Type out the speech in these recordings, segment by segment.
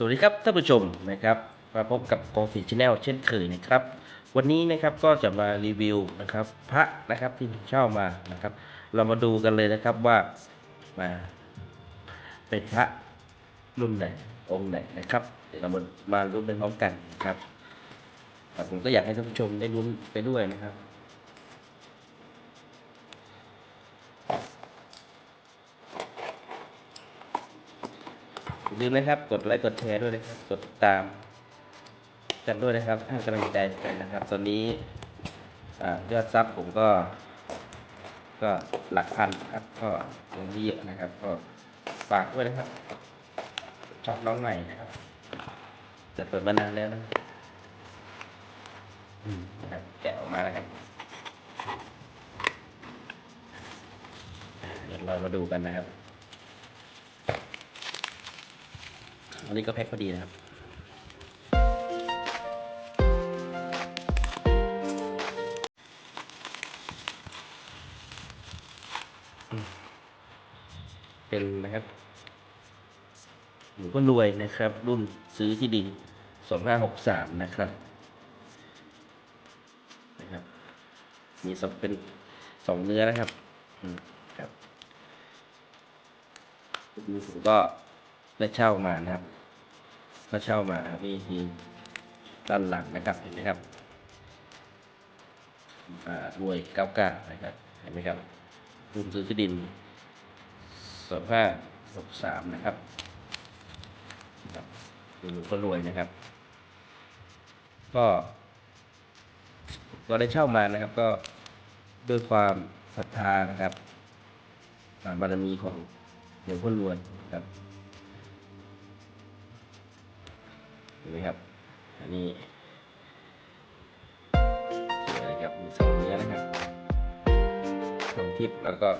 สวัสดีครับท่านผู้ชมนะครับมาพบกับกองสีชแนลเช่นเคยนะครับ วันนี้นะครับก็จะมารีวิวนะครับ พระนะครับที่เช่ามานะครับ เรามาดูกันเลยนะครับว่ามาเป็นพระรุ่นไหนองค์ไหนนะครับเดี๋ยวเรามามาลุ้นไปพร้อมกันนะครับผมก็อยากให้ท่านผู้ชมได้ลุ้นไปด้วยนะครับ อย่า ลืมนะครับ กดไลค์กดแชร์ด้วยนะครับ กดตาม กันด้วยนะครับให้กำลังใจกันนะครับ ตอนนี้ยอดซับผมก็ ก็หลักพันครับ ก็ยังไม่เยอะนะครับ ก็ฝากด้วยนะครับชอบน้องใหม่นะครับจะเปิดมานานแล้วนะแกะออกมาแล้วครับเดี๋ยวเรามาดูกันนะครับ อันนี้ก็แพ็คพอดีนะครับเป็นนะครับหนูก็รวยนะครับ รุ่นซื้อที่ดินสองห้าหกสามนะครับนะครับ มีสองเป็นสองเนื้อนะครับ อืมครับนี่ผมก็ ได้เช่ามานะครับ ก็เช่ามาครับนี่ที่ด้านหลังนะครับเห็นไหมครับรวยเก้าเก้านะครับเห็นไหมครับรุ่นซื้อที่ดินสองห้าหกสามนะครับดูก็รวยนะครับ ก็ก็ได้เช่ามานะครับ ก็ด้วยความศรัทธานะครับบารมีของหลวงพ่อรวยครับ ห็นไหมครับ อันนี้สวยนะครับมีสองเนื้อนะครับทองทิพย์แล้วก็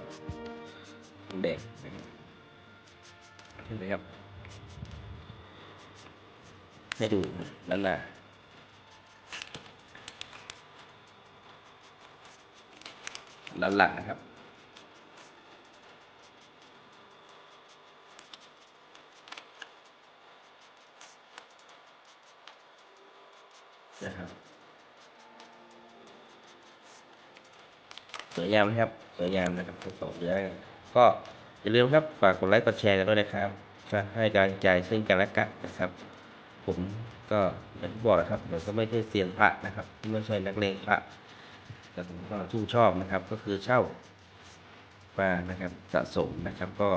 ทองแดงนะครับเห็นไหมครับให้ดูด้านหน้าด้านหลังนะครับ นะครับสวยงามนะครับสวยงามนะครับทั้งสองเนื้อก็อย่าลืมครับฝากกดไลค์กดแชร์กันด้วยนะครับให้กำลังใจซึ่งกันและกันนะครับ ผมก็อย่างที่บอกนะครับผมก็ไม่ใช่เซียนพระนะครับไม่ใช่นักเลงพระแต่ผมก็ชื่นชอบนะครับ ก็คือเช่ามานะครับสะสมนะครับ ก็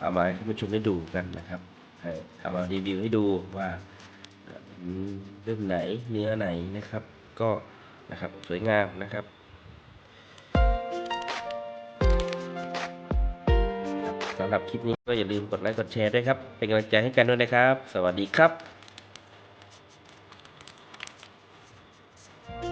เอามาให้ท่านผู้ชมได้ดูกันนะครับให้เอามารีวิวให้ดูว่า เรื่องไหนเนื้อไหนนะครับ ก็นะครับสวยงามนะครับครับสำหรับคลิปนี้ก็อย่าลืมกดไลค์กดแชร์ด้วยครับ เป็นกำลังใจให้กันด้วยนะครับ สวัสดีครับ